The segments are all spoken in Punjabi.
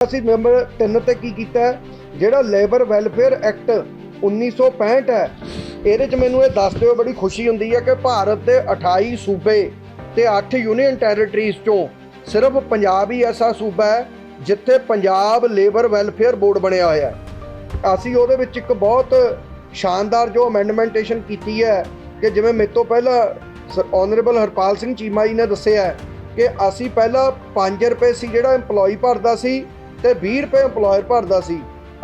ਅਸੀਂ ਨੰਬਰ 3 ਤੇ ਕੀ ਕੀਤਾ ਜਿਹੜਾ ਲੇਬਰ ਵੈਲਫੇਅਰ ਐਕਟ 1965 ਹੈ, ਇਹਦੇ ਚ ਮੈਨੂੰ ਇਹ ਦੱਸਦੇ ਹੋਏ ਬੜੀ ਖੁਸ਼ੀ ਹੁੰਦੀ ਹੈ ਕਿ ਭਾਰਤ ਦੇ 28 ਸੂਬੇ ਤੇ 8 ਯੂਨੀਅਨ ਟੈਰੀਟਰੀਜ਼ ਚੋਂ ਸਿਰਫ ਪੰਜਾਬ ਹੀ ਐਸਾ ਸੂਬਾ ਹੈ ਜਿੱਥੇ ਪੰਜਾਬ ਲੇਬਰ ਵੈਲਫੇਅਰ ਬੋਰਡ ਬਣਿਆ ਹੋਇਆ ਹੈ। ਅਸੀਂ ਉਹਦੇ ਵਿੱਚ ਇੱਕ ਬਹੁਤ ਸ਼ਾਨਦਾਰ ਜੋ ਅਮੈਂਡਮੈਂਟੇਸ਼ਨ ਕੀਤੀ ਹੈ ਕਿ ਜਿਵੇਂ ਮੇਰੇ ਤੋਂ ਪਹਿਲਾਂ ਆਨਰੇਬਲ ਹਰਪਾਲ ਸਿੰਘ ਚੀਮਾ ਜੀ ਨੇ ਦੱਸਿਆ ਕਿ ਅਸੀਂ ਪਹਿਲਾਂ 5 ਰੁਪਏ ਸੀ ਜਿਹੜਾ EMPLOYE ਭਰਦਾ ਸੀ ਤੇ 20 ਰੁਪਏ EMPLOYER ਭਰਦਾ ਸੀ।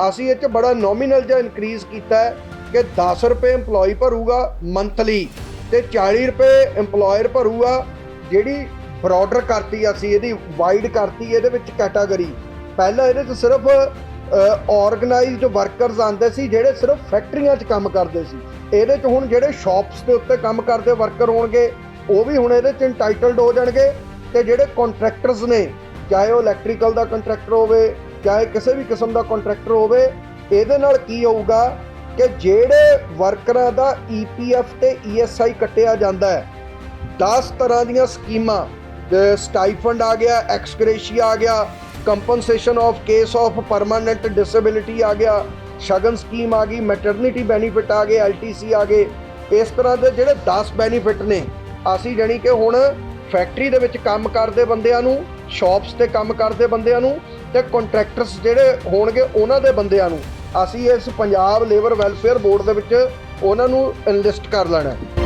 ਅਸੀਂ ਇਹ 'ਚ ਬੜਾ ਨੋਮੀਨਲ ਜਿਹਾ ਇਨਕਰੀਜ਼ ਕੀਤਾ ਹੈ ਕਿ 10 ਰੁਪਏ EMPLOYE ਭਰੂਗਾ ਮੰਥਲੀ ਤੇ 40 ਰੁਪਏ EMPLOYER ਭਰੂਗਾ, ਜਿਹੜੀ ਬ੍ਰੌਡਰ ਕਰਤੀ ਅਸੀਂ, ਇਹਦੀ ਵਾਈਡ ਕਰਤੀ, ਇਹਦੇ ਵਿੱਚ ਕੈਟਾਗਰੀ ਪਹਿਲਾਂ ਇਹਦੇ 'ਚ ਸਿਰਫ ਆਰਗੇਨਾਈਜ਼ਡ ਵਰਕਰਸ ਆਉਂਦੇ ਸੀ, ਜਿਹੜੇ ਸਿਰਫ ਫੈਕਟਰੀਆਂ 'ਚ ਕੰਮ ਕਰਦੇ ਸੀ। ਇਹਦੇ 'ਚ ਹੁਣ ਜਿਹੜੇ ਸ਼ਾਪਸ ਦੇ ਉੱਤੇ ਕੰਮ ਕਰਦੇ ਵਰਕਰ ਹੋਣਗੇ, ਉਹ ਵੀ ਹੁਣ ਇਹਦੇ 'ਚ ਇੰਟਾਈਟਲਡ ਹੋ ਜਾਣਗੇ ਤੇ ਜਿਹੜੇ ਕੰਟਰੈਕਟਰਸ ਨੇ ਚਾਹੇ ਉਹ ਇਲੈਕਟ੍ਰੀਕਲ ਦਾ ਕੰਟਰੈਕਟਰ ਹੋਵੇ, ਚਾਹੇ ਕਿਸੇ ਵੀ ਕਿਸਮ ਦਾ ਕੰਟਰੈਕਟਰ ਹੋਵੇ, ਇਹਦੇ ਨਾਲ ਕੀ ਹੋਊਗਾ ਕਿ ਜਿਹੜੇ ਵਰਕਰਾਂ ਦਾ ਈਪੀਐਫ ਤੇ ਈਐਸਆਈ ਕੱਟਿਆ ਜਾਂਦਾ ਹੈ 10 ਤਰ੍ਹਾਂ ਦੀਆਂ ਸਕੀਮਾਂ ਸਟਾਈਫੰਡ ਆ ਗਿਆ ਐਕਸਕ੍ਰੇਸ਼ੀਆ ਆ ਗਿਆ compensation of case of permanent disability ਆ ਗਿਆ, ਸ਼ਗਨ ਸਕੀਮ ਆ ਗਈ ਮੈਟਰਨਿਟੀ ਬੈਨੀਫਿਟ ਆ ਗਏ ਐਲਟੀਸੀ ਆ ਗਏ, ਇਸ ਤਰ੍ਹਾਂ ਦੇ ਜਿਹੜੇ 10 ਬੈਨੀਫਿਟ ਨੇ, ਅਸੀਂ ਜਾਣੀ ਕਿ ਹੁਣ ਫੈਕਟਰੀ ਦੇ ਵਿੱਚ ਕੰਮ ਕਰਦੇ ਬੰਦਿਆਂ ਨੂੰ ਸ਼ਾਪਸ ਤੇ ਕੰਮ ਕਰਦੇ ਬੰਦਿਆਂ ਨੂੰ ਤੇ ਕੰਟਰੈਕਟਰਸ ਜਿਹੜੇ ਹੋਣਗੇ ਉਹਨਾਂ ਦੇ ਬੰਦਿਆਂ ਨੂੰ। ਅਸੀਂ ਇਸ ਪੰਜਾਬ ਲੇਬਰ ਵੈਲਫੇਅਰ ਬੋਰਡ ਦੇ ਵਿੱਚ ਉਹਨਾਂ ਨੂੰ ਇਨਲਿਸਟ ਕਰ ਲੈਣਾ ਹੈ।